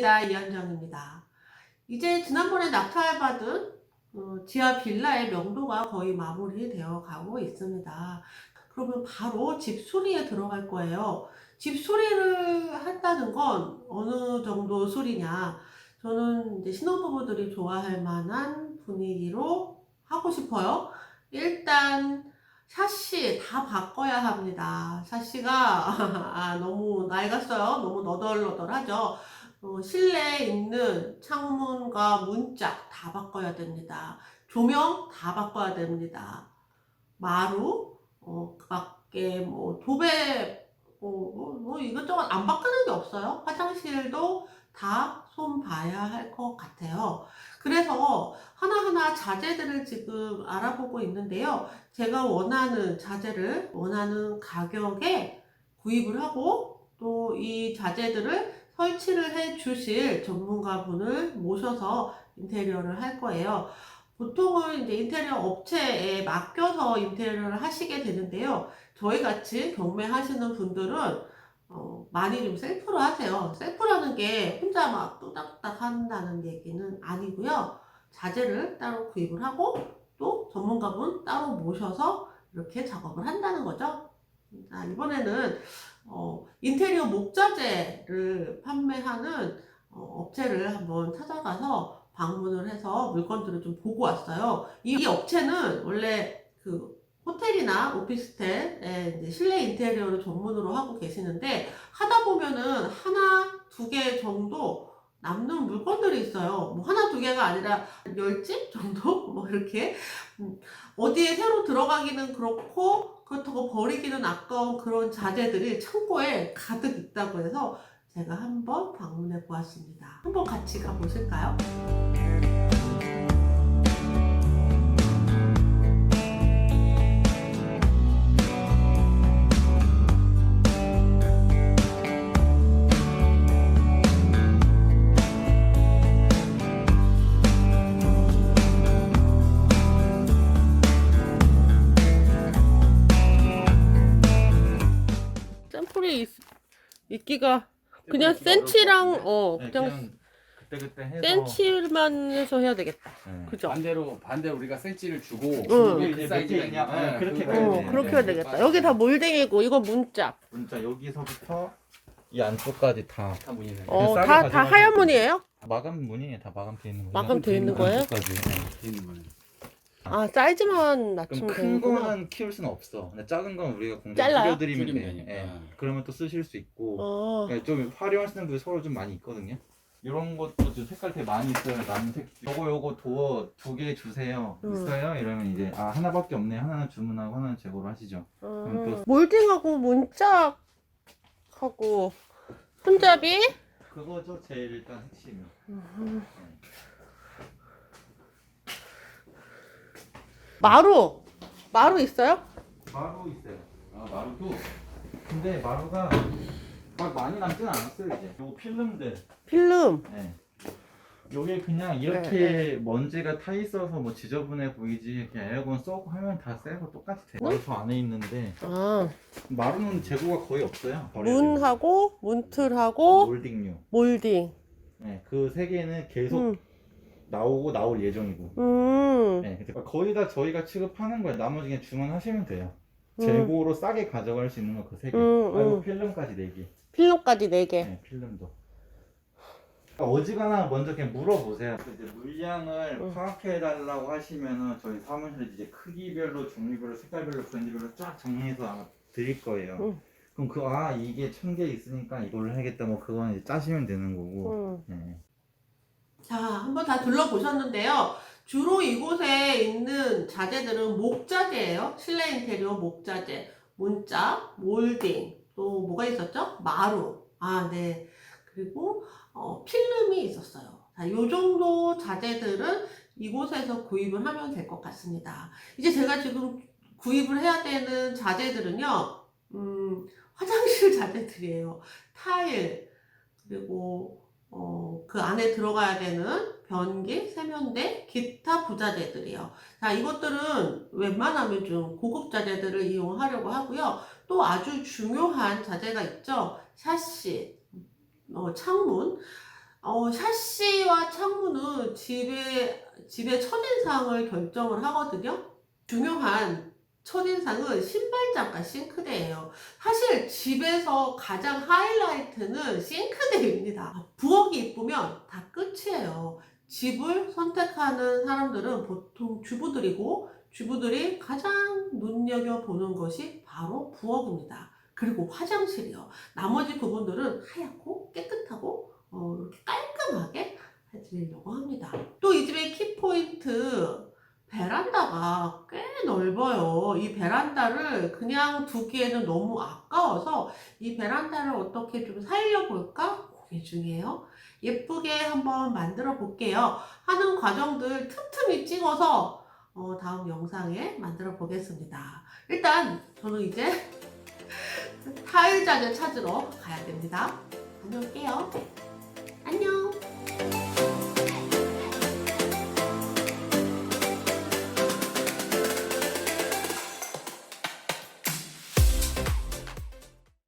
반갑습니다. 이현정입니다. 이제 지난번에 낙찰받은 어, 지하 빌라의 명도가 거의 마무리되어 가고 있습니다. 그러면 바로 집 수리에 들어갈 거예요. 집 수리를 한다는 건 어느 정도 수리냐? 저는 이제 신혼부부들이 좋아할 만한 분위기로 하고 싶어요. 일단 샤시 다 바꿔야 합니다. 샤시가 아, 너무 낡았어요. 너무 너덜너덜하죠. 어, 실내에 있는 창문과 문짝 다 바꿔야 됩니다. 조명 다 바꿔야 됩니다. 마루, 어, 그 밖에 뭐 도배, 어, 뭐, 뭐 이것저것 안 바꾸는 게 없어요. 화장실도 다 손 봐야 할 것 같아요. 그래서 하나하나 자재들을 지금 알아보고 있는데요. 제가 원하는 자재를 원하는 가격에 구입을 하고 또 이 자재들을 설치를 해 주실 전문가분을 모셔서 인테리어를 할 거예요. 보통은 이제 인테리어 업체에 맡겨서 인테리어를 하시게 되는데요. 저희 같이 경매하시는 분들은 어, 많이 좀 셀프로 하세요. 셀프라는 게 혼자 막 뚜닥뚜닥 한다는 얘기는 아니고요. 자재를 따로 구입을 하고 또 전문가분 따로 모셔서 이렇게 작업을 한다는 거죠. 자, 이번에는 어, 인테리어 목자재를 판매하는 어, 업체를 한번 찾아가서 방문을 해서 물건들을 좀 보고 왔어요. 이, 이 업체는 원래 그 호텔이나 오피스텔에 실내 인테리어를 전문으로 하고 계시는데 하다 보면은 하나, 두 개 정도 남는 물건들이 있어요. 뭐 하나, 두 개가 아니라 열 집 정도? 뭐 이렇게. 음, 어디에 새로 들어가기는 그렇고, 그렇다고 버리기는 아까운 그런 자재들이 창고에 가득 있다고 해서 제가 한번 방문해 보았습니다. 한번 같이 가보실까요? 있기가 그냥 센치랑 어 네, 그냥 그냥 그때 그때 해서 센치만 해서 해야 되겠다. 네. 그죠? 반대로 반대로 우리가 센치를 주고 응. 이게 이제 그 사이즈가 몇 개냐? 있냐? 네, 그렇게 가야 어 돼. 해야 그렇게 돼. 해야 되겠다. 여기 다 몰딩이고 이거 문짝. 진짜 여기서부터 이 안쪽까지 다 다 문이네. 어 싸게 다다 가져가면 하얀. 문이에요? 마감 문이 다 마감돼 있는 거예요. 마감돼 있는 거예요? 안쪽까지. 네. 되는 거네. 아 사이즈만 그럼 낮추면 큰 되는구나. 거는 키울 수는 없어. 근데 작은 건 우리가 공장 잘라요? 줄여드리면 돼. 줄이면 되니까. 예. 그러면 또 쓰실 수 있고 어 예, 좀 활용하시는 분들 서로 좀 많이 있거든요. 이런 것도 좀 색깔 되게 많이 있어요. 남색. 요거 요거 도어 두 개 주세요. 음. 있어요? 이러면 이제 아 하나밖에 없네. 하나는 주문하고 하나는 재고로 하시죠. 어. 몰딩하고 문짝하고 손잡이. 그거죠 제일 일단 핵심이. 마루 마루 있어요? 마루 있어요. 아 마루도. 근데 마루가 막 많이 남진 않았어요 이제. 요거 필름들. 필름. 네. 요게 그냥 이렇게 먼지가 타 있어서 뭐 지저분해 보이지 그냥 에어컨 쏘고 하면 다 새고 똑같이 돼요. 마루 저 안에 있는데 아 마루는 재고가 거의 없어요. 문하고 문틀하고 몰딩류. 몰딩. 네, 그 세 개는 계속 음. 나오고 나올 예정이고. 음. 네, 그러니까 거의 다 저희가 취급하는 거예요. 나머지 그냥 주문하시면 돼요. 음. 재고로 싸게 가져갈 수 있는 거 그 세 개. 음, 아이고 음. 필름까지 네 개. 필름까지 4개. 네, 필름도. 그러니까 어지간하면 먼저 그냥 물어보세요. 그 이제 물량을 음. 파악해달라고 하시면은 저희 사무실에 이제 크기별로, 종류별로, 색깔별로, 브랜드별로 쫙 정리해서 아마 드릴 거예요. 음. 그럼 그 아 이게 천 개 있으니까 이걸로 해야겠다 뭐 그건 이제 짜시면 되는 거고. 음. 네. 자, 한번 다 둘러보셨는데요. 주로 이곳에 있는 자재들은 목자재예요. 실내 인테리어 목자재, 문짝, 몰딩, 또 뭐가 있었죠? 마루. 아, 네. 그리고 어, 필름이 있었어요. 자, 요 정도 자재들은 이곳에서 구입을 하면 될 것 같습니다. 이제 제가 지금 구입을 해야 되는 자재들은요, 음, 화장실 자재들이에요. 타일, 그리고 어, 그 안에 들어가야 되는 변기, 세면대, 기타 부자재들이요. 자, 이것들은 웬만하면 좀 고급 자재들을 이용하려고 하고요. 또 아주 중요한 자재가 있죠. 샤시, 어, 창문. 어, 샤시와 창문은 집의, 집의 첫인상을 결정을 하거든요. 중요한 첫인상은 신발장과 싱크대예요. 사실 집에서 가장 하이라이트는 싱크대입니다. 부엌이 이쁘면 다 끝이에요. 집을 선택하는 사람들은 보통 주부들이고 주부들이 가장 눈여겨보는 것이 바로 부엌입니다. 그리고 화장실이요. 나머지 부분들은 하얗고 깨끗하고 어, 이렇게 깔끔하게 해드리려고 합니다. 또 이 집의 키포인트 베란다가 꽤 넓어요. 이 베란다를 그냥 두기에는 너무 아까워서 이 베란다를 어떻게 좀 살려볼까 고민 중이에요. 예쁘게 한번 만들어 볼게요. 하는 과정들 틈틈이 찍어서 어, 다음 영상에 만들어 보겠습니다. 일단 저는 이제 타일장을 찾으러 가야 됩니다. 안녕.